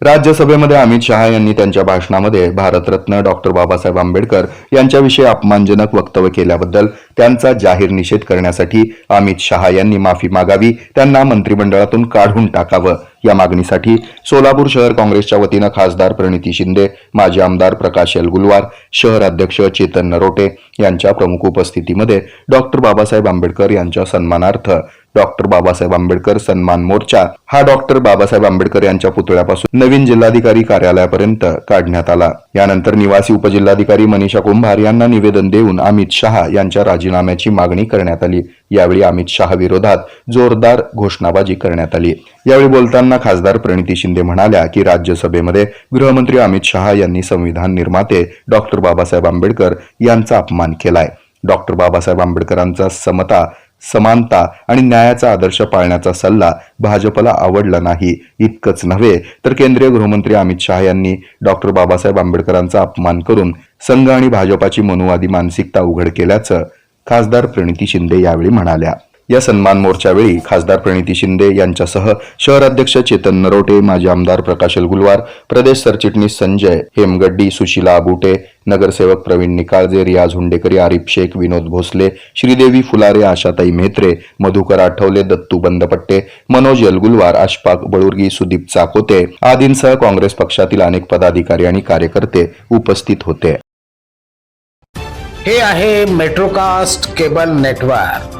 राज्यसभेमध्ये अमित शहा यांनी त्यांच्या भाषणामध्ये भारतरत्न डॉक्टर बाबासाहेब आंबेडकर यांच्याविषयी अपमानजनक वक्तव्य केल्याबद्दल त्यांचा जाहीर निषेध करण्यासाठी अमित शहा यांनी माफी मागावी त्यांना मंत्रिमंडळातून काढून टाकावं या मागणीसाठी सोलापूर शहर काँग्रेसच्या वतीनं खासदार प्रणिती शिंदे माजी आमदार प्रकाश एलगुलवार शहर अध्यक्ष चेतन नरोटे यांच्या प्रमुख उपस्थितीमध्ये डॉक्टर बाबासाहेब आंबेडकर यांच्या सन्मानार्थ डॉक्टर बाबासाहेब आंबेडकर सन्मान मोर्चा हा डॉक्टर बाबासाहेब आंबेडकर यांच्या पुतळ्यापासून नवीन जिल्हाधिकारी कार्यालयापर्यंत काढण्यात आला. यानंतर निवासी उपजिल्हाधिकारी मनीषा कुंभार यांना निवेदन देऊन अमित शहा यांच्या राजीनाम्याची मागणी करण्यात आली. यावेळी अमित शहा विरोधात जोरदार घोषणाबाजी करण्यात आली. यावेळी बोलताना खासदार प्रणिती शिंदे म्हणाल्या की राज्यसभेमध्ये गृहमंत्री अमित शहा यांनी संविधान निर्माते डॉक्टर बाबासाहेब आंबेडकर यांचा अपमान केलाय. डॉक्टर बाबासाहेब आंबेडकरांचा समता समानता आणि न्यायाचा आदर्श पाळण्याचा सल्ला भाजपला आवडला नाही. इतकंच नव्हे तर केंद्रीय गृहमंत्री अमित शहा यांनी डॉक्टर बाबासाहेब आंबेडकरांचा अपमान करून संघ आणि भाजपाची मनुवादी मानसिकता उघड केल्याचं खासदार प्रणिती शिंदे यावेळी म्हणाल्या. या सन्मान मोर्चावेळी खासदार प्रणिती शिंदे यांच्यासह शहर अध्यक्ष चेतन नरोटे माजी आमदार प्रकाश गुलवार प्रदेश सरचिटणीस संजय हेमगड्डी सुशीला आबुटे नगरसेवक प्रवीण निकाळजे रियाज हुंडेकरी आरिफ शेख विनोद भोसले श्रीदेवी फुलारे आशाताई मेहत्रे मधुकर आठवले दत्तू बंदपट्टे मनोज यलगुलवार अशफाक बळुर्गी सुदीप चाकोते आदींसह काँग्रेस पक्षातील अनेक पदाधिकारी आणि कार्यकर्ते उपस्थित होते. हे आहे मेट्रोकास्ट केबल नेटवर्क.